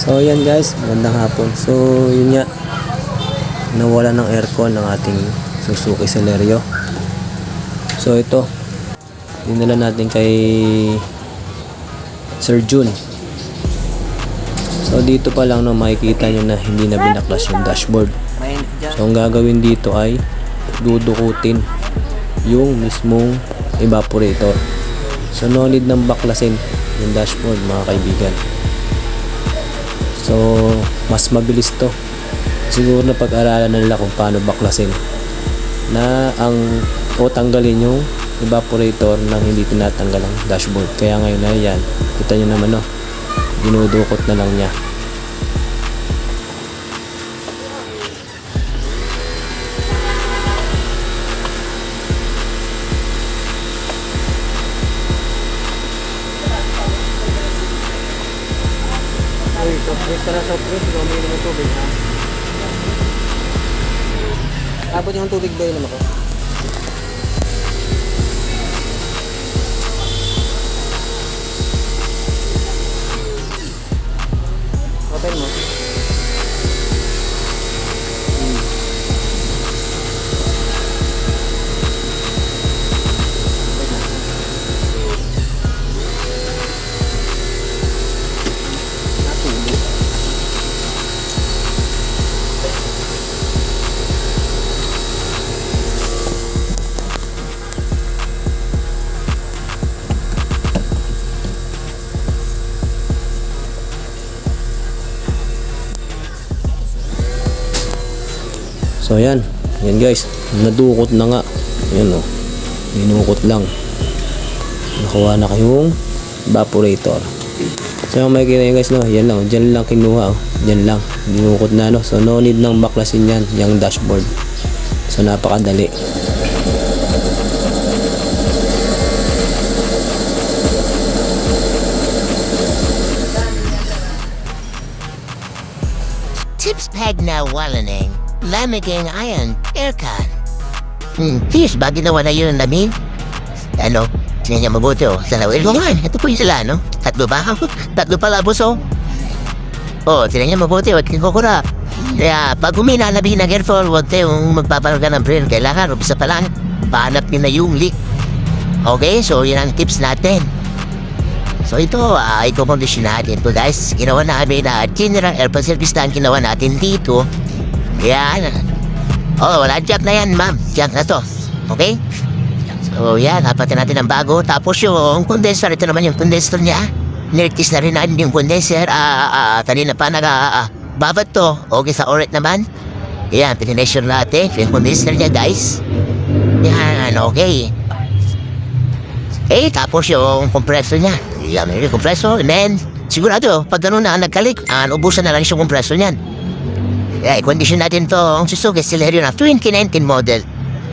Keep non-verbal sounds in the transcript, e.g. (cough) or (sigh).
So yan guys, magandang hapon. So yun nga, nawala ng aircon ng ating Suzuki Celerio. So ito, dinala natin kay Sir Jun. So dito pa lang no, makikita nyo na hindi na binaklas yung dashboard. So ang gagawin dito ay dudukutin yung mismong evaporator. So no need ng baklasin yung dashboard mga kaibigan. So mas mabilis to. Siguro na pag-aralan nila kung paano baklasin na ang o tanggalin yung evaporator nang hindi tinatanggal ang dashboard. Kaya ngayon na yan, kita nyo naman no, dinudukot na lang niya. Ka na surprise. Ikaw may ng tubig, ha? Abot yung tubig ba yun naman ko? So yan, yan guys, nadukot na nga. Yan o, dinukot lang. Nakuha na kayong evaporator. So yung makikita nyo guys, no, yan lang, dyan lang kinuha, oh. dyan lang, dinukot na no. So no need nang baklasin yan, yung dashboard. So napakadali. Tips pag na walaning, lamiging ayan, aircon. Hmm, sis, ba ginawa na yun namin? Ano, tingnan niya mabuti oh. Sa lawin ko nga, ito po yung sila, no? Tatlo ba? (laughs) Tatlo pala, boss, oh. Oh, tingnan niya mabuti, huwag kang kukura. Kaya, pag humina na ng airfall, huwag tayong magpaparga ng brain. Kailangan, umpisa pa lang, pahanap niyo na yung leak. Okay, so yun ang tips natin. So ito ay uh, i-condition natin to guys. Ginawa namin na general air service na ang ginawa natin dito. Yan. Oh, wala jack na yan ma'am. Jack na to. Okay? So yan, napatin natin ang bago. Tapos yung condenser, ito naman yung condenser niya. Nirtis na rin natin yung condenser. Ah, ah, ah, kanina pa nag ah, ah, babat to. Okay sa oret naman. Yan, pinimeasure natin. Yung condenser niya guys. Yan, okay. Eh, tapos yung compressor niya. Yan, yung compressor. And then, sigurado, pag gano'n na nagkalik, ah, ubusan na lang yung compressor niyan. Eh, condition natin to ang Suzuki Celerio na 2019 model.